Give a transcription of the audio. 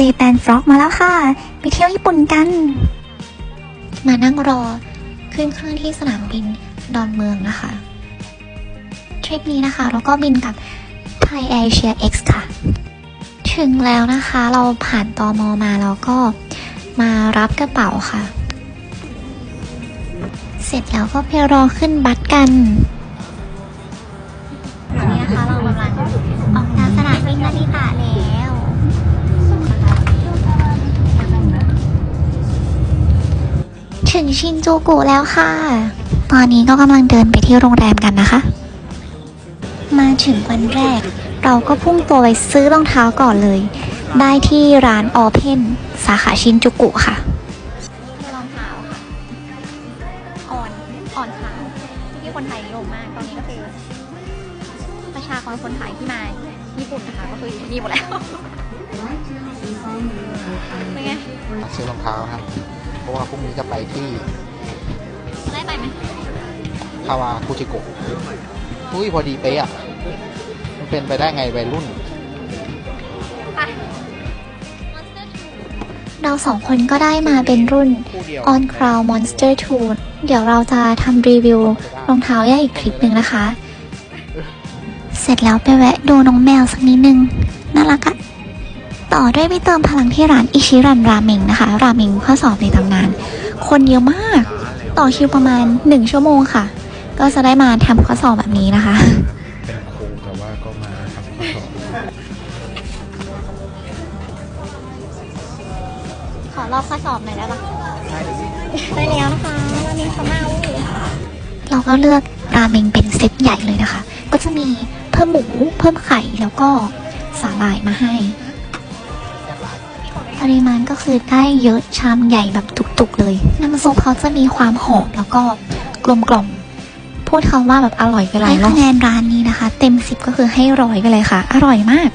เจแปนฟลอกมาแล้วค่ะ ไปเที่ยวญี่ปุ่นกัน มานั่งรอขึ้นเครื่องที่สนามบินดอนเมืองนะคะ ทริปนี้นะคะเราก็บินกับ Thai Asia X ค่ะ ถึงแล้วนะคะ เราผ่านตอมอมาแล้วก็มารับกระเป๋าค่ะ เสร็จแล้วก็ไปรอขึ้นบัสกันตอนนี้นะคะเรากำลังออกจากสนามบินนาริตะแล้ว ถึงชินจูกุแล้วค่ะ ตอนนี้ก็กำลังเดินไปที่โรงแรมกันนะคะ มาถึงวันแรก เราก็พุ่งตัวไปซื้อรองเท้าก่อนเลย ได้ที่ร้านออเพนสาขาชินจูกุค่ะรองเท้าค่ะอ่อนอ่อนเท้าที่คนไทยนิยมมาก ตอนนี้ก็คือประชากรคนไทยที่มาญี่ปุ่นนะคะก็คืออยู่ที่นี่หมดแล้ว เป็นไงซื้อรองเท้าครับ เพราะว่าพรุ่งนี้จะไปที่ได้ไปไหมคาวาคุจิโกะอุ้ยพอดีเป๊ะอะ มันเป็นไปได้ไงวัยรุ่น เราสองคนก็ได้มาเป็นรุ่นคู่เดียว On Crown Monster 2 เดี๋ยวเราจะทำรีวิวรองเท้าแยกอีกคลิปหนึ่งนะคะ เสร็จแล้วไปแวะดูน้องแมวสักนิดนึง น่ารักอะ ต่อด้วยไปเติมพลังที่ร้านอิชิรันราเมงนะคะ ราเมงข้อสอบในตำนาน คนเยอะมาก ต่อคิวประมาณ 1 ชั่วโมงค่ะ ก็จะได้มาทำข้อสอบแบบนี้นะคะ เป็นครูแต่ว่าก็มาทำข้อสอบ ขอรอบข้อสอบหน่อยได้ปะได้แล้วนะคะราเมงเขามาเราก็เลือกราเมงเป็นเซตใหญ่เลยนะคะ ก็จะมีเพิ่มหมูเพิ่มไข่แล้วก็สาหร่ายมาให้ ปริมาณก็คือได้เยอะชามใหญ่แบบตุกๆเลย น้ำซุปเขาจะมีความหอมแล้วก็กลมกล่อมพูดคำว่าแบบอร่อยไปเลยให้คะแนนร้านนี้นะคะ เต็มสิบก็คือให้ร้อยไปเลยค่ะ อร่อยมาก